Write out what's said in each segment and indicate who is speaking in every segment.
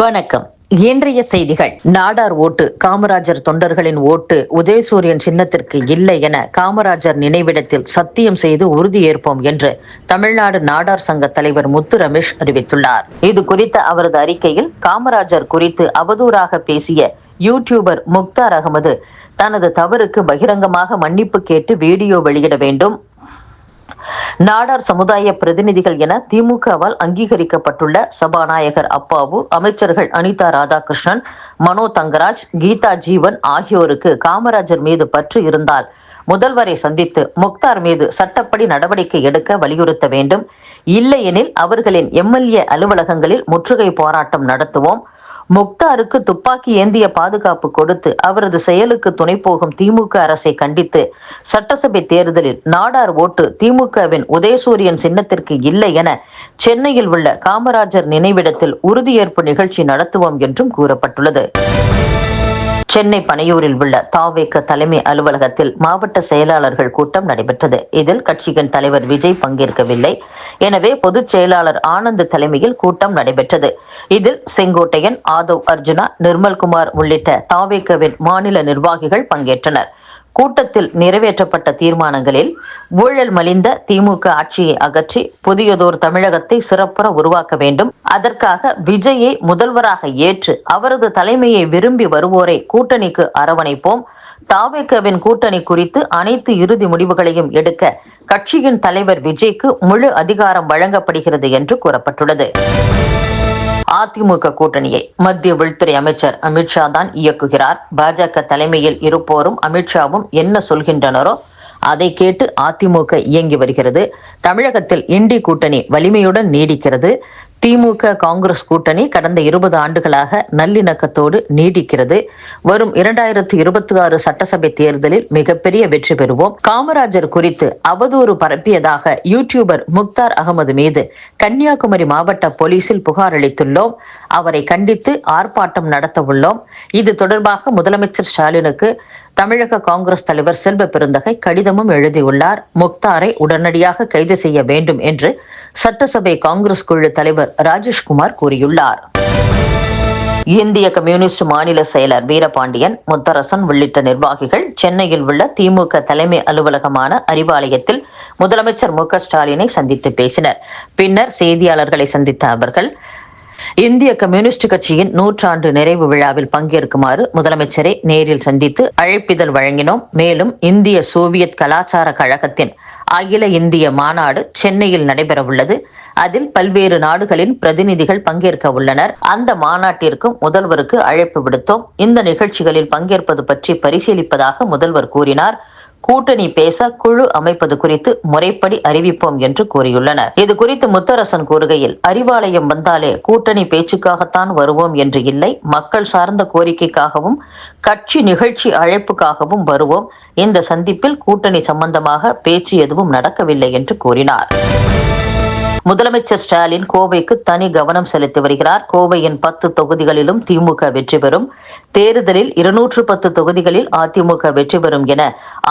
Speaker 1: வணக்கம். இன்றைய செய்திகள். நாடார் ஓட்டு காமராஜர் தொண்டர்களின் ஓட்டு உதயசூரியன் சின்னத்திற்கு இல்லை என காமராஜர் நினைவிடத்தில் சத்தியம் செய்து உறுதியேற்போம் என்று தமிழ்நாடு நாடார் சங்க தலைவர் முத்து ரமேஷ் அறிவித்துள்ளார். இது குறித்த அவரது அறிக்கையில் காமராஜர் குறித்து அவதூறாக பேசிய யூடியூபர் முக்தார் அகமது தனது தவறுக்கு பகிரங்கமாக மன்னிப்பு கேட்டு வீடியோ வெளியிட வேண்டும் நாடார் சமுதாய பிரதிநிதிகள் என திமுகவால் அங்கீகரிக்கப்பட்டுள்ள சபாநாயகர் அப்பாவு அமைச்சர்கள் அனிதா ராதாகிருஷ்ணன் மனோ தங்கராஜ் கீதா ஜீவன் ஆகியோருக்கு காமராஜர் மீது பற்று இருந்தால் முதல்வரை சந்தித்து முக்தார் மீது சட்டப்படி நடவடிக்கை எடுக்க வலியுறுத்த வேண்டும். இல்லையெனில் அவர்களின் எம்எல்ஏ அலுவலகங்களில் முற்றுகை போராட்டம் நடத்துவோம். முக்தாருக்கு துப்பாக்கி ஏந்திய பாதுகாப்பு கொடுத்து அவரது செயலுக்கு துணை போகும் திமுக அரசை கண்டித்து சட்டசபை தேர்தலில் நாடார் ஓட்டு திமுகவின் உதயசூரியன் சின்னத்திற்கு இல்லை என சென்னையில் உள்ள காமராஜர் நினைவிடத்தில் உறுதியேற்பு நிகழ்ச்சி நடத்துவோம் என்றும் கூறப்பட்டுள்ளது. சென்னை பனையூரில் உள்ள தாவேக தலைமை அலுவலகத்தில் மாவட்ட செயலாளர்கள் கூட்டம் நடைபெற்றது. இதில் கட்சியின் தலைவர் விஜய் பங்கேற்கவில்லை. எனவே பொதுச் செயலாளர் ஆனந்த் தலைமையில் கூட்டம் நடைபெற்றது. இதில் செங்கோட்டையன் ஆதவ் அர்ஜுனா நிர்மல்குமார் உள்ளிட்ட தாவேகவின் மாநில நிர்வாகிகள் பங்கேற்றனர். கூட்டத்தில் நிறைவேற்றப்பட்ட தீர்மானங்களில் ஊழல் மலிந்த திமுக ஆட்சியை அகற்றி புதியதோர் தமிழகத்தை சிறப்புற உருவாக்க வேண்டும். அதற்காக விஜயை முதல்வராக ஏற்று அவரது தலைமையை விரும்பி வருவோரை கூட்டணிக்கு அரவணைப்போம். தாவேக்கவின் கூட்டணி குறித்து அனைத்து இறுதி முடிவுகளையும் எடுக்க கட்சியின் தலைவர் விஜய்க்கு முழு அதிகாரம் வழங்கப்படுகிறது என்று கூறப்பட்டுள்ளது. அதிமுக கூட்டணியை மத்திய உள்துறை அமைச்சர் அமித்ஷா தான் இயக்குகிறார். பாஜக தலைமையில் இருப்போரும் அமித்ஷாவும் என்ன சொல்கின்றனரோ அதை கேட்டு அதிமுக இயங்கி வருகிறது. தமிழகத்தில் இண்டி கூட்டணி வலிமையுடன் நீடிக்கிறது. திமுக காங்கிரஸ் கூட்டணி கடந்த இருபது ஆண்டுகளாக நல்லிணக்கத்தோடு நீடிக்கிறது. வரும் இரண்டாயிரத்தி இருபத்தி ஆறு சட்டசபை தேர்தலில் மிகப்பெரிய வெற்றி பெறுவோம். காமராஜர் குறித்து அவதூறு பரப்பியதாக யூடியூபர் முக்தார் அகமது மீது கன்னியாகுமரி மாவட்ட போலீசில் புகார் அளித்துள்ளோம். அவரை கண்டித்து ஆர்ப்பாட்டம் நடத்த உள்ளோம் இது தொடர்பாக முதலமைச்சர் ஸ்டாலினுக்கு தமிழக காங்கிரஸ் தலைவர் செல்வ பெருந்தகை கடிதமும் எழுதியுள்ளார். முக்தாரை உடனடியாக கைது செய்ய வேண்டும் என்று சட்டசபை காங்கிரஸ் குழு தலைவர் ராஜேஷ்குமார் கூறியுள்ளார். இந்திய கம்யூனிஸ்ட் மாநில செயலர் வீரபாண்டியன் முத்தரசன் உள்ளிட்ட நிர்வாகிகள் சென்னையில் உள்ள திமுக தலைமை அலுவலகமான அறிவாலயத்தில் முதலமைச்சர் மு ஸ்டாலினை சந்தித்து பேசினர். பின்னர் செய்தியாளர்களை சந்தித்த அவர்கள் இந்திய கம்யூனிஸ்ட் கட்சியின் நூற்றாண்டு நிறைவு விழாவில் பங்கேற்குமாறு முதலமைச்சரை நேரில் சந்தித்து அழைப்பிதழ் வழங்கினோம். மேலும் இந்திய சோவியத் கலாச்சார கழகத்தின் அகில இந்திய மாநாடு சென்னையில் நடைபெறவுள்ளது. அதில் பல்வேறு நாடுகளின் பிரதிநிதிகள் பங்கேற்க உள்ளனர். அந்த மாநாட்டிற்கும் முதல்வருக்கு அழைப்பு விடுத்தோம். இந்த நிகழ்ச்சிகளில் பங்கேற்பது பற்றி பரிசீலிப்பதாக முதல்வர் கூறினார். கூட்டணி பேச குழு அமைப்பது குறித்து முறைப்படி அறிவிப்போம் என்று கூறியுள்ளனர். இது குறித்து முத்தரசன் கூறுகையில் அறிவாலயம் வந்தாலே கூட்டணி பேச்சுக்காகத்தான் வருவோம் என்று இல்லை மக்கள் சார்ந்த கோரிக்கைக்காகவும் கட்சி நிகழ்ச்சி அழைப்புக்காகவும் வருவோம். இந்த சந்திப்பில் கூட்டணி சம்பந்தமாக பேச்சு எதுவும் நடக்கவில்லை என்று கூறினார். முதலமைச்சர் ஸ்டாலின் கோவைக்கு தனி கவனம் செலுத்தி வருகிறார். கோவையின் பத்து தொகுதிகளிலும் திமுக வெற்றி பெறும். தேர்தலில் இருநூற்று பத்து தொகுதிகளில் அதிமுக வெற்றி பெறும் என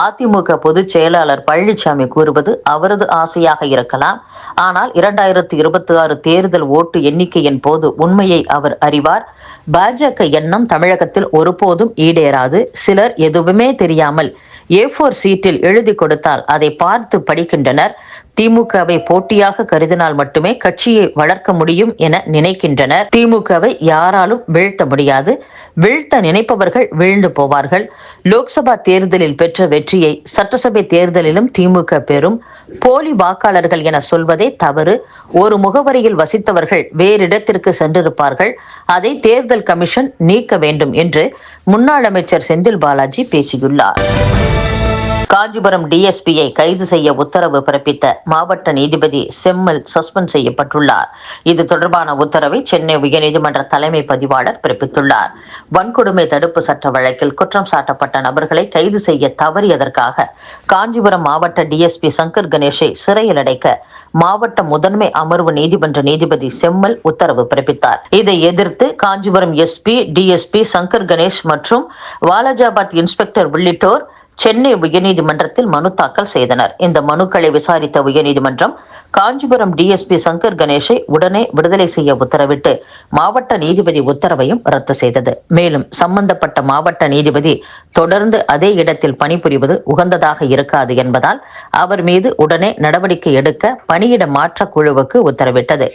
Speaker 1: அதிமுக பொதுச் செயலாளர் பழனிசாமி கூறுவது அவரது ஆசையாக இருக்கலாம். ஆனால் இரண்டாயிரத்தி இருபத்தி ஆறு தேர்தல் ஓட்டு எண்ணிக்கையின் போது உண்மையை அவர் அறிவார். பாஜக எண்ணம் தமிழகத்தில் ஒருபோதும் ஈடேறாது. சிலர் எதுவுமே தெரியாமல் ஏ போர் சீட்டில் எழுதி கொடுத்தால் அதை பார்த்து படிக்கின்றனர். திமுகவை போட்டியாக கருதினால் மட்டுமே கட்சியை வளர்க்க முடியும் என நினைக்கின்றனர். திமுகவை யாராலும் வீழ்த்த முடியாது. வீழ்த்த நினைப்பவர்கள் வீழ்ந்து போவார்கள். லோக்சபா தேர்தலில் பெற்ற வெற்றியை சட்டசபை தேர்தலிலும் திமுக பெறும். போலி வாக்காளர்கள் என சொல்வதே தவறு. ஒரு முகவரியில் வசித்தவர்கள் வேறிடத்திற்கு சென்றிருப்பார்கள். அதை தேர்தல் கமிஷன் நீக்க வேண்டும் என்று முன்னாள் அமைச்சர் செந்தில் பாலாஜி பேசியுள்ளார். காஞ்சிபுரம் டிஎஸ்பியை கைது செய்ய உத்தரவு பிறப்பித்த மாவட்ட நீதிபதி செம்மல் சஸ்பெண்ட் செய்யப்பட்டுள்ளார். இது தொடர்பான உத்தரவை சென்னை உயர்நீதிமன்ற தலைமை பதிவாளர் பிறப்பித்துள்ளார். வன்கொடுமை தடுப்பு சட்ட வழக்கில் குற்றம் சாட்டப்பட்ட நபர்களை கைது செய்ய தவறியதற்காக காஞ்சிபுரம் மாவட்ட டிஎஸ்பி சங்கர் கணேஷை சிறையில் அடைக்க மாவட்ட முதன்மை அமர்வு நீதிமன்ற நீதிபதி செம்மல் உத்தரவு பிறப்பித்தார். இதை எதிர்த்து காஞ்சிபுரம் எஸ்பி டிஎஸ்பி சங்கர் கணேஷ் மற்றும் வாலாஜாபாத் இன்ஸ்பெக்டர் உள்ளிட்டோர் சென்னை உயர்நீதிமன்றத்தில் மனு தாக்கல் செய்தனர். இந்த மனுக்களை விசாரித்த உயர்நீதிமன்றம் காஞ்சிபுரம் டிஎஸ்பி சங்கர் கணேஷை உடனே விடுதலை செய்ய உத்தரவிட்டு மாவட்ட நீதிபதி உத்தரவையும் ரத்து செய்தது. மேலும் சம்பந்தப்பட்ட மாவட்ட நீதிபதி தொடர்ந்து அதே இடத்தில் பணிபுரிவது உகந்ததாக இருக்காது என்பதால் அவர் மீது உடனே நடவடிக்கை எடுக்க பணியிட மாற்ற குழுவுக்கு உத்தரவிட்டது.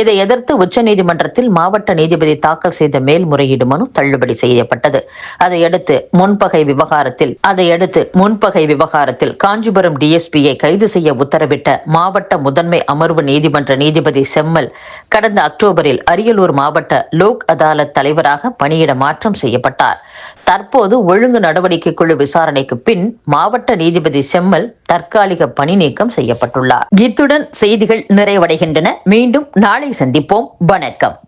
Speaker 1: இதை எதிர்த்து உச்சநீதிமன்றத்தில் மாவட்ட நீதிபதி தாக்கல் செய்த மேல்முறையீடு மனு தள்ளுபடி செய்யப்பட்டது. அதையடுத்து முன்பகை விவகாரத்தில் அதையடுத்து முன்பகை விவகாரத்தில் காஞ்சிபுரம் டிஎஸ்பியை கைது செய்ய உத்தரவிட்ட மாவட்ட முதன்மை அமர்வு நீதிமன்ற நீதிபதி செம்மல் கடந்த அக்டோபரில் அரியலூர் மாவட்ட லோக் அதாலத் தலைவராக பணியிட மாற்றம் செய்யப்பட்டார். தற்போது ஒழுங்கு நடவடிக்கை குழு விசாரணைக்கு பின் மாவட்ட நீதிபதி செம்மல் தற்காலிக பணி நீக்கம் செய்யப்பட்டுள்ளார். இத்துடன் செய்திகள் நிறைவடைகின்றன. மீண்டும் நாளை சந்திப்போம். வணக்கம்.